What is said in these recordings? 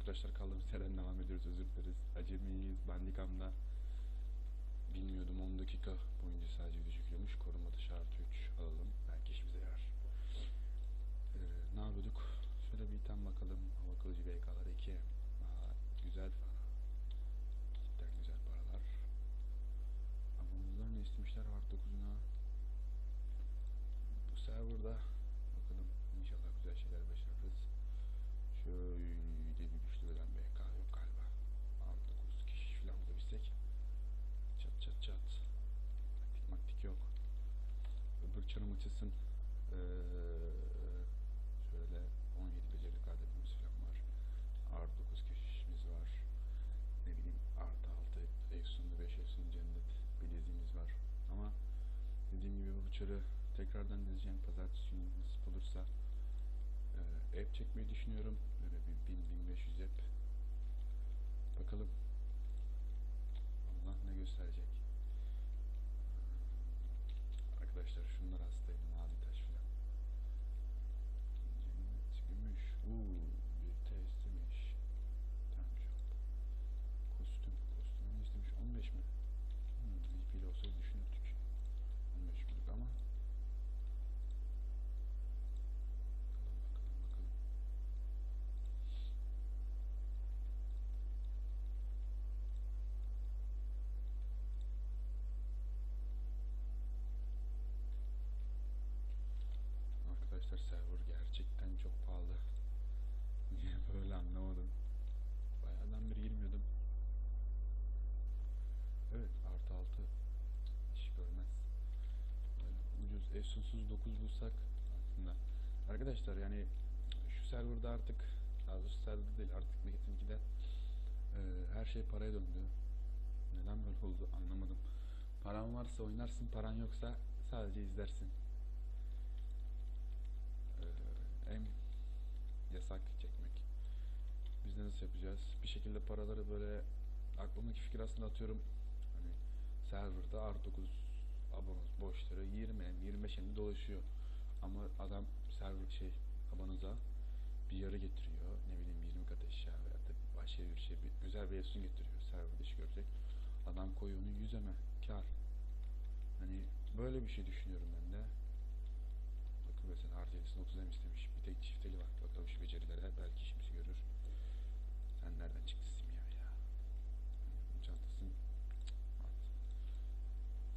arkadaşlar kaldığımız yerden devam ediyoruz özür dileriz. Acemiyiz Bandicam'da. Bilmiyordum 10 dakika boyunca sadece çekiyormuş. Koruma dışı artı 3 alalım. Belki işimize yarar. Ee, ne yapıyorduk? Şöyle bir item bakalım. Hava kılıcı BK'lar 2. Aa, güzel para. Cidden güzel paralar. Abonumuzdan ne istemişler var 9'una. Bu serverda bakalım inşallah güzel şeyler başarırız. Şöyle bir güçlü veren BK yok galiba. 9 kişi falan bulabilsek. Çat çat çat. Taktik maktik yok. Çarım açılsın. Ee, şöyle 17 beceri kademimiz falan var. Artı 9 keşişimiz var. Ne bileyim artı 6 Efsunlu 5 Efsun cennet bileziğimiz var. Ama dediğim gibi bu çarı tekrardan dizeceğim. Pazartesi günü nasip olursa e, app çekmeyi düşünüyorum. Böyle bir 1000-1500 app. Bakalım. Allah ne gösterecek. Arkadaşlar şunlar hastayım. Mavi taş filan. Cennet, gümüş. Uuu bir testimiş. Tamam şu Kostüm. Kostüm ne istemiş? 15 mi? Hmm, VP ile olsaydı düşünürdük. 15 günlük ama. Bakalım bakalım bakalım. Arkadaşlar server gerçekten çok pahalı. Böyle anlamadım. Bayağıdan beri girmiyordum. Evet artı altı iş görmez. Böyle ucuz efsunsuz 9 bulsak aslında. Arkadaşlar yani şu serverda artık daha doğrusu serverda değil artık Metin 2'de e, her şey paraya döndü. Neden böyle oldu anlamadım. Paran varsa oynarsın, paran yoksa sadece izlersin. Ee, en yasak çekmek. Nasıl yapacağız? Bir şekilde paraları böyle aklımdaki fikir aslında atıyorum. Hani serverda artı 9 abonoz boşları 20 em 25 em dolaşıyor. Ama adam server şey abonoza bir yarı getiriyor. Ne bileyim 20 kat eşya veya da başka bir şey bir, güzel bir efsun getiriyor. Serverda iş görecek. Adam koyuyor onu 100 eme kar. Hani böyle bir şey düşünüyorum ben de. Bakın mesela artı 7'sini 30 em istemiş. Bir tek çifteli var. Bakalım şu becerilere belki işimizi görür. Sen nereden çıktı simya ya? At.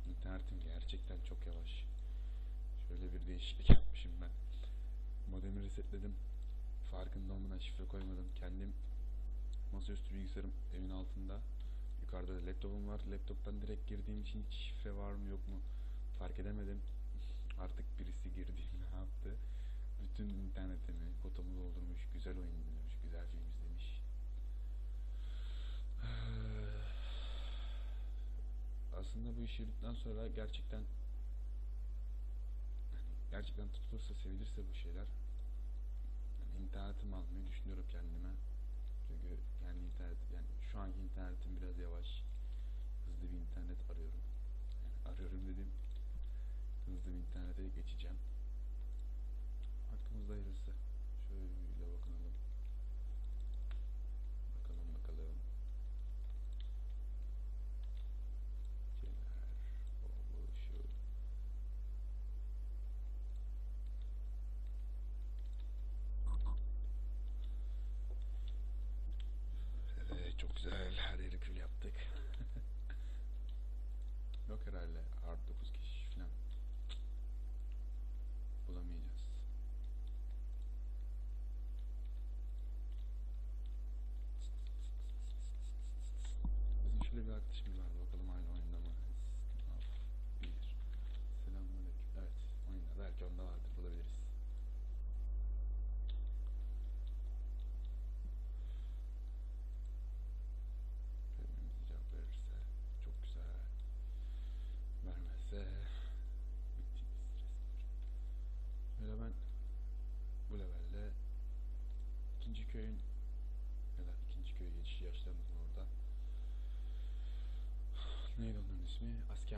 İnternetim gerçekten çok yavaş. Şöyle bir değişiklik yapmışım ben. Modemi resetledim. Farkında olmadan şifre koymadım. Kendim masaüstü bilgisayarım evin altında. Yukarıda da laptopum var. Laptoptan direkt girdiğim için hiç şifre var mı yok mu fark edemedim. Artık birisi girdiğinde ne yaptı? Bütün internetimi, kotomu doldurmuş, güzel oyun izlemiş, güzel film izlemiş. Aslında bu işi yürüttükten sonra gerçekten yani gerçekten tutulursa, sevilirse bu şeyler yani internetimi almayı düşünüyorum kendime. Çünkü kendi internet yani şu anki internetim biraz yavaş. Hızlı bir internet arıyorum. Yani arıyorum dedim. Hızlı bir internete geçeceğim. Hakkımızda hayırlısı. Şöyle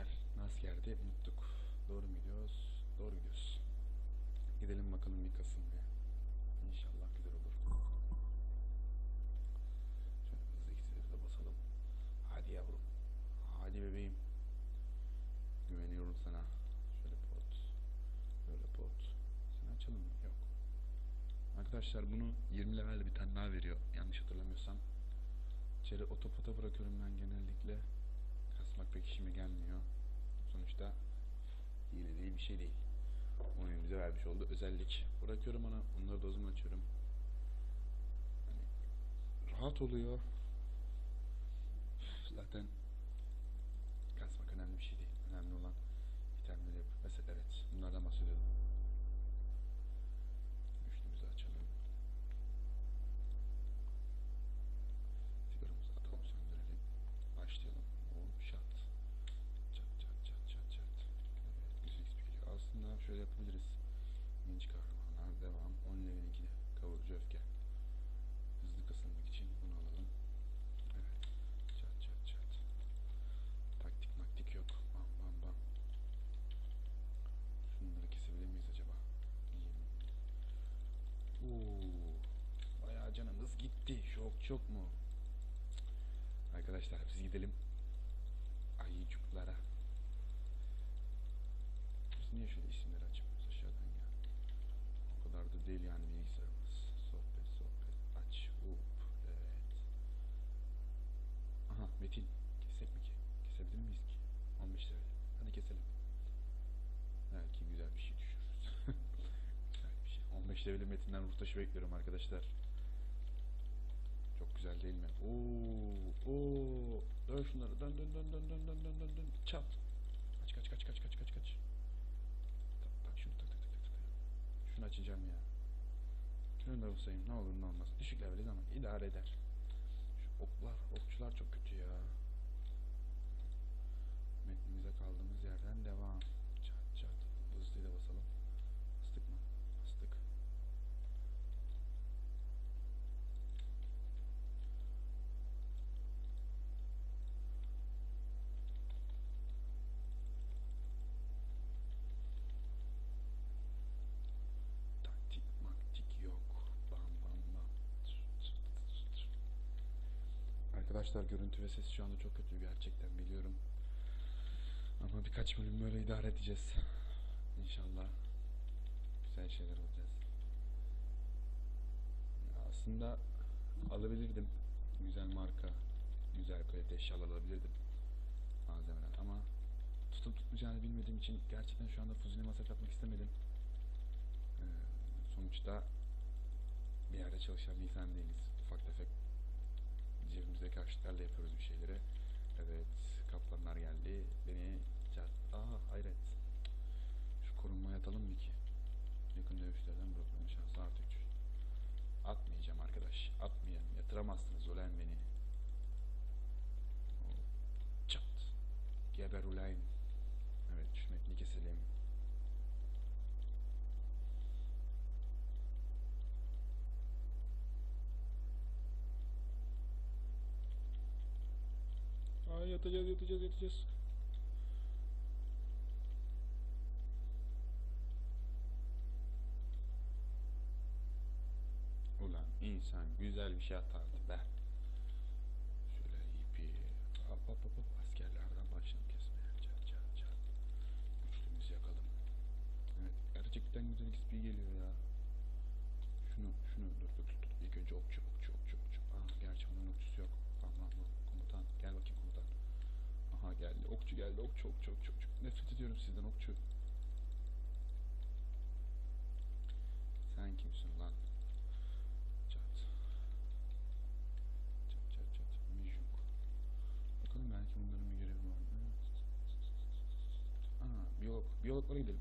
asker, asker diye unuttuk. Doğru mu gidiyoruz? Doğru gidiyoruz. Gidelim bakalım bir Kasım diye. İnşallah güzel olur. Şöyle hızlı ikisini de basalım. Hadi yavrum. Hadi bebeğim. Güveniyorum sana. Şöyle pot. Böyle pot. Sen açalım mı? Yok. Arkadaşlar bunu 20 level bir tane daha veriyor. Yanlış hatırlamıyorsam. İçeri otopota bırakıyorum ben genellikle. Kasmak pek işime gelmiyor. Sonuçta hile değil bir şey değil. Oyun bize vermiş olduğu özellik. Bırakıyorum ona. Onları da o zaman açıyorum. Hani rahat oluyor. Zaten kasmak önemli bir şey değil. Önemli olan itemleri yapıp mesela evet bunlardan bahsediyordum. Üçlümüzü açalım. Sigaramızı atalım söndürelim. Başlayalım. O şat. Çat çat çat çat çat. Evet, güzel XP geliyor. Aslında şöyle yapabiliriz. Genç kahramanlar devam. 10 level 2'de. Kavurucu öfke. Hızlı kısılmak için bunu alalım. Evet. Çat çat çat. Taktik maktik yok. Bam bam bam. Şunları kesebilir miyiz acaba? Yiyelim. Oo, bayağı canımız Şok çok mu? Arkadaşlar biz gidelim. Ayıcıklara. Biz niye şöyle isimleri açmıyoruz aşağıdan ya? O kadar da değil yani bilgisayarımız. Sohbet sohbet aç. Up. Evet. Aha Metin. Kesek mi ki? Kesebilir miyiz ki? 15 lira. Hadi keselim. Belki güzel bir şey düşürürüz. güzel bir şey. 15 leveli Metin'den ruh taşı bekliyorum arkadaşlar. Çok güzel değil mi? Oo, oo. Dön şunları. Dön dön dön dön dön dön dön dön dön. Çat. Kaç kaç kaç kaç kaç kaç kaç. Tak tak şunu tak tak tak tak. Şunu açacağım ya. Şunu da basayım ne olur ne olmaz. Düşük leveliz ama idare eder. Şu oklar, okçular çok kötü ya. Metnimize kaldığımız yerden devam. Çat çat. Hızlıyla basalım. Bastık mı? Bastık. Taktik maktik yok. Bam bam bam. Arkadaşlar görüntü ve ses şu anda çok kötü gerçekten biliyorum. Ama birkaç bölüm böyle idare edeceğiz. İnşallah güzel şeyler olacağız. Aslında alabilirdim. Güzel marka, güzel kalite eşyalar alabilirdim. Malzemeler ama tutup tutmayacağını bilmediğim için gerçekten şu anda fuzuli masraf yapmak istemedim. Ee, sonuçta bir yerde çalışan bir insan değiliz. Ufak tefek cebimizdeki harçlıklarla yapıyoruz bir şeyleri. Evet, kaplanlar geldi. Beni. Aa hayret. Şu korunmaya atalım mı ki? Yakın dövüşlerden bırakılma şansı artı 3. Atmayacağım arkadaş. Atmayayım. Yatıramazsınız ulan beni. Çat. Geber ulan. Evet, şu metni keselim. Aa yatacağız yatacağız yatacağız. Ulan insan güzel bir şey atardı be. Şöyle ipi hop hop hop hop askerlerden başlayalım kesmeye. Çat çat çat. Güçlümüzü yakalım. Evet gerçekten güzel XP geliyor ya. Şunu şunu dur dur dur. dur. İlk önce okçu okçu okçu okçu. Aa gerçi onun okçusu yok. Tamam bu komutan. Gel bakayım komutan. Aha Okçu geldi. Okçu okçu okçu okçu. Nefret ediyorum sizden okçu. Sen kimsin lan? Çat. Çat çat çat. Mijunk. Bakalım belki bunların bir görevi var mı? Aa, biyolog. Biyologlara gidelim.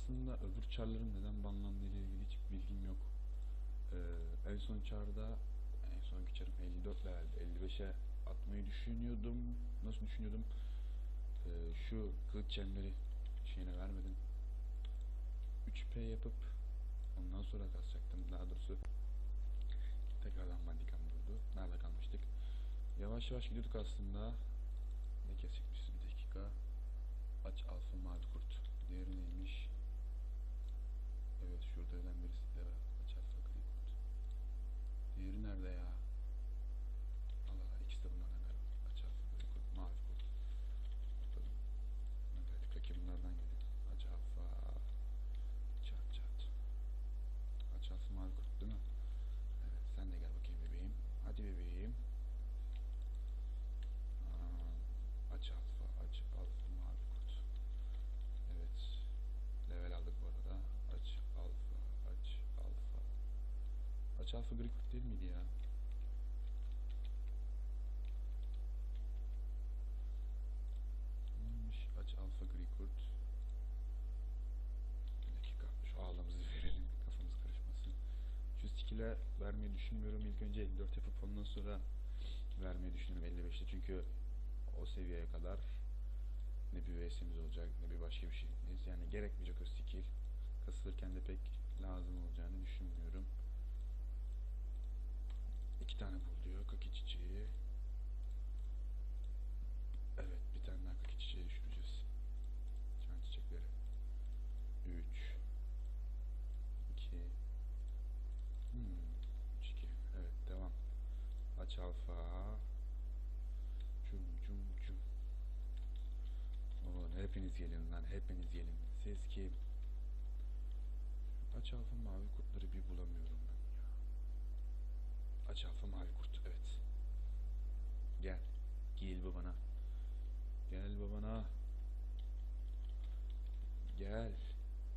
Aslında öbür çarların neden banlandığı ile ilgili hiçbir bilgim yok. Ee, en son çarda en sonki çarım 54 leveldi. 55'e atmayı düşünüyordum. Nasıl düşünüyordum? Ee, şu kılıç çemberi şeyine vermedim. 3P yapıp ondan sonra kasacaktım. Daha doğrusu tekrardan bandikam durdu. Nerede kalmıştık? Yavaş yavaş gidiyorduk aslında. Ne kesikmişiz bir dakika. Aç alfa mavi kurt. Değeri neymiş? Şurada ölen birisi de var. Açar fakir kurt. Diğeri nerede ya? Allah Allah ikisi de bunlardan galiba. Açar fakir kurt. Mavi kurt. Bakalım. Evet kaki bunlardan geliyor. Acafa. Çat çat. Açarsı mavi kurt değil mi? Evet sen de gel bakayım bebeğim. Hadi bebeğim. Aa, aç alfa, aç alfa mavi kurt. Evet. Level aldık bu arada. Aç alfa, aç alfa. Aç alfa gri kurt değil miydi ya? Neymiş? Aç alfa gri kurt. Bir dakika. Şu ağlamızı verelim. Kafamız karışmasın. Şu skill'e vermeyi düşünmüyorum. İlk önce 54 yapıp ondan sonra vermeyi düşünüyorum 55'te. Çünkü o seviyeye kadar ne bir VS'imiz olacak ne bir başka bir şey. Yani gerekmeyecek o skill. Kasılırken de pek lazım olacağını düşünmüyorum. İki tane bul diyor. Kaki çiçeği. Evet bir tane daha kaki çiçeği düşüreceğiz. Çan çiçekleri. 3 2 Hmm, 3 2 Evet devam. Aç alfa. Cum cum cum. Oğlum hepiniz gelin lan hepiniz gelin. Siz kim? Aç alfa mavi kurtları bir bulamıyorum. Aç alfa mavi kurt evet. Gel. Gel babana. Gel babana. Gel.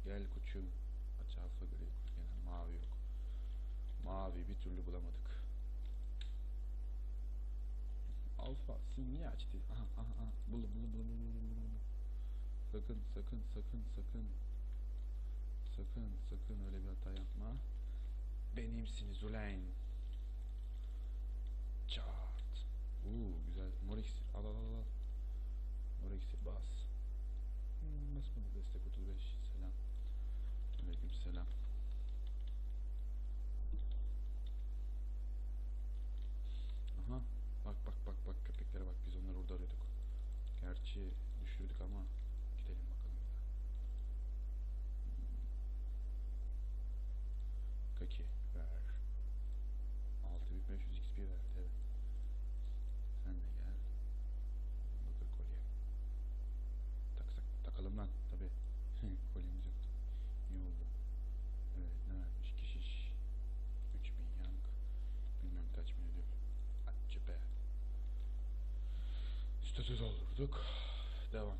Gel koçum. Aç alfa gri kurt gene mavi yok. Mavi bir türlü bulamadık. Alfa sim niye açtı? Aha aha aha. Bulu bulu bulu bulu bulu. Sakın sakın sakın sakın. Sakın sakın öyle bir hata yapma. Benimsiniz ulan. Çat. Uuu güzel. Mor iksir. Al al al al. Mor iksir bas. Hmm, Nasıl bunu destek 35. Selam. Aleyküm selam. Aha. Bak bak bak bak köpeklere bak biz onları orada arıyorduk. Gerçi düşürdük ama gidelim bakalım. bir daha. Hmm. Kaki ver. 6500 XP verdi evet. Sen de gel. Bakır kolye. Taksak, takalım lan tabi. Kolyemiz yoktu. İyi oldu. Evet ne vermiş? Kişiş. 3000 yank. Bilmem kaç bin ödül. Acı be. Statü doldurduk. Devam.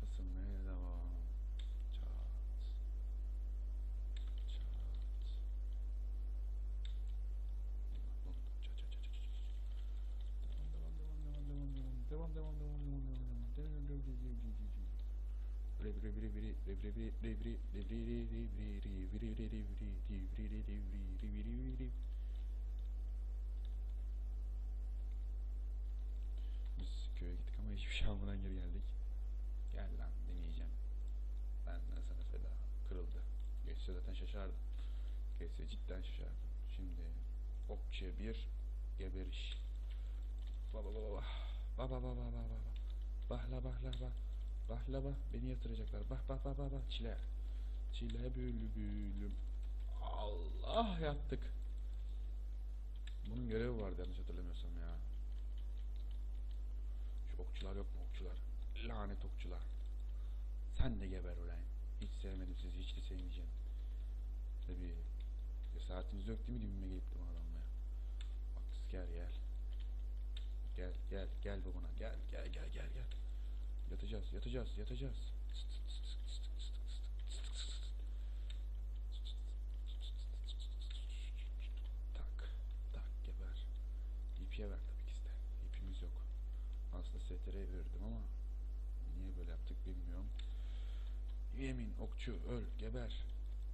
Kasılmaya devam. Çat. Çat. Bum, çat, çat, çat, çat, çat. Devam, devam, devam, devam, devam, devam, devam, devam, devam, devam, devam, devam, devam, devam, devam, devam, devam. Re bre bre bre re bre bre re bre re bre re re bre re bre re re bre re bre re re bre re bre re bre. Biz köye gittik ama hiçbir şey almadan geri geldik. Gel lan deneyeceğim. Benden sana feda. Kırıldı. Geçse zaten şaşardım. Geçse cidden şaşardım. Şimdi okçuya bir geberiş. Baba baba baba. Baba baba baba baba. Bahla bahla bah. Bahla bah. Beni yatıracaklar. Bah bah bah bah bah. Çile. Çile bülbülüm. Allah yattık. Bunun görevi vardı yanlış hatırlamıyorsam ya. Okçular yok mu okçular? Lanet okçular. Sen de geber ulan. Hiç sevmedim sizi, hiç de sevmeyeceğim. Tabii. Cesaretiniz yok değil mi dibime gelip bana dalmaya? Bak gel gel. Gel gel gel babana gel gel gel gel gel. Yatacağız yatacağız yatacağız. Tak tak geber. İpiye ver tabii ki de. İpimiz yok. Aslında STR'ye verirdim ama niye böyle yaptık bilmiyorum. Yemin okçu öl geber.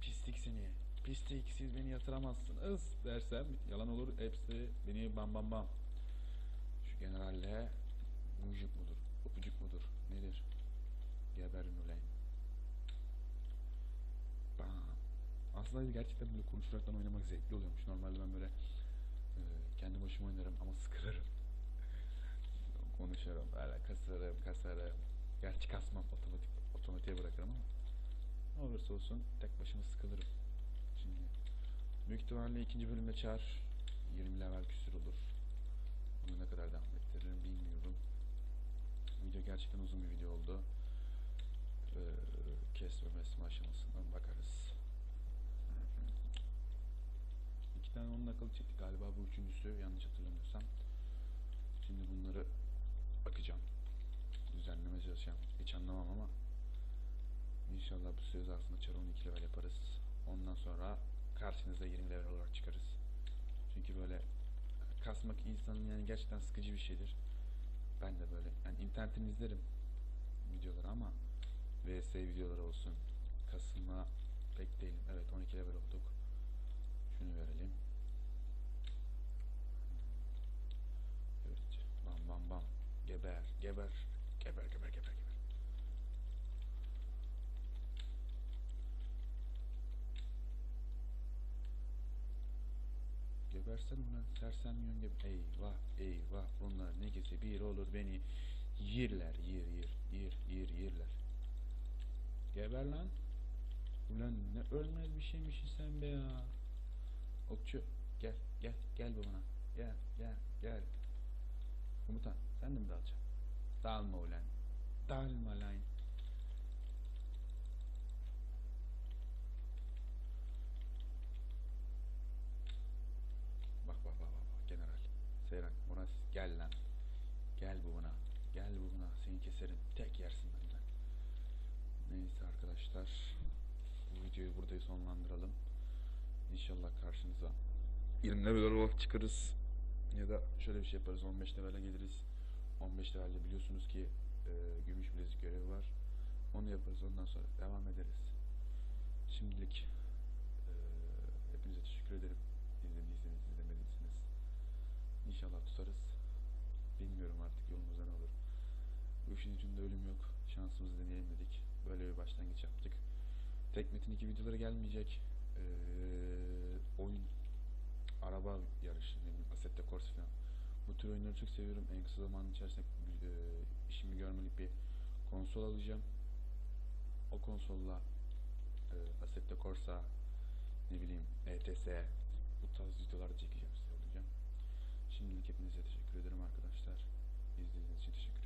Pislik seni. Pislik siz beni yatıramazsınız dersem yalan olur. Hepsi beni bam bam bam. Şu generalle mucuk mudur? Öpücük mudur? Nedir? Geberin ulan. Bam. Aslında gerçekten böyle konuşaraktan oynamak zevkli oluyormuş. Normalde ben böyle e, kendi başıma oynarım ama sıkılırım. Konuşurum, böyle kasarım, kasarım. Gerçi kasmam, otomatik, otomatiğe bırakırım ama ne olursa olsun tek başıma sıkılırım. Büyük ihtimalle ikinci bölümde çağır 20 level küsür olur. Bunu ne kadar devam ettiririm bilmiyorum. Video gerçekten uzun bir video oldu. Ee, kesme mesme aşamasından bakarız. İki tane onun akıllı çektik galiba bu üçüncüsü yanlış hatırlamıyorsam. Şimdi bunları bakacağım. Düzenleme çalışacağım. Hiç anlamam ama İnşallah bu süre zarfında çar 12 level yaparız. Ondan sonra karşınıza 20 level olarak çıkarız. Çünkü böyle kasmak insanın yani gerçekten sıkıcı bir şeydir. Ben de böyle yani internetten izlerim videoları ama VS videoları olsun. Kasılma pek değilim. Evet 12 level olduk. Şunu verelim. Evet. Bam bam bam. Geber, geber, geber, geber, geber, geber. Gebersen ulan sersemyon gibi. Eyvah, eyvah. Bunlar ne gece bir olur beni yirler, yir, yir, yir, yir, yirler. Geber lan. Ulan ne ölmez bir şeymişsin sen be ya. Okçu gel, gel, gel babana. Gel, gel, gel. Komutan sen de mi dalacaksın? Dalma ulan. Dalma lan. Bak bak bak bak general. Seyran Murat gel lan. Gel bu buna. Gel bu buna. Seni keserim. Tek yersin benden. Neyse arkadaşlar. Bu videoyu burada sonlandıralım. İnşallah karşınıza 20 level olarak çıkarız. Ya da şöyle bir şey yaparız. 15 level'e geliriz. 15 levelde biliyorsunuz ki e, gümüş bilezik görevi var. Onu yaparız. Ondan sonra devam ederiz. Şimdilik e, hepinize teşekkür ederim. İzlediyseniz, izlemediyseniz. İnşallah tutarız. Bilmiyorum artık yolumuzda ne olur. Bu işin içinde ölüm yok. Şansımızı deneyelim dedik. Böyle bir başlangıç yaptık. Tek Metin 2 videoları gelmeyecek. Ee, oyun, araba yarışı, Assetto Corsa falan. Bu tür oyunları çok seviyorum. En kısa zaman içerisinde e, işimi görmelik bir konsol alacağım. O konsolla e, Assetto Corsa, ne bileyim, ETS, bu tarz videolar çekeceğim size olacağım. Şimdilik hepinize teşekkür ederim arkadaşlar. İzlediğiniz için teşekkür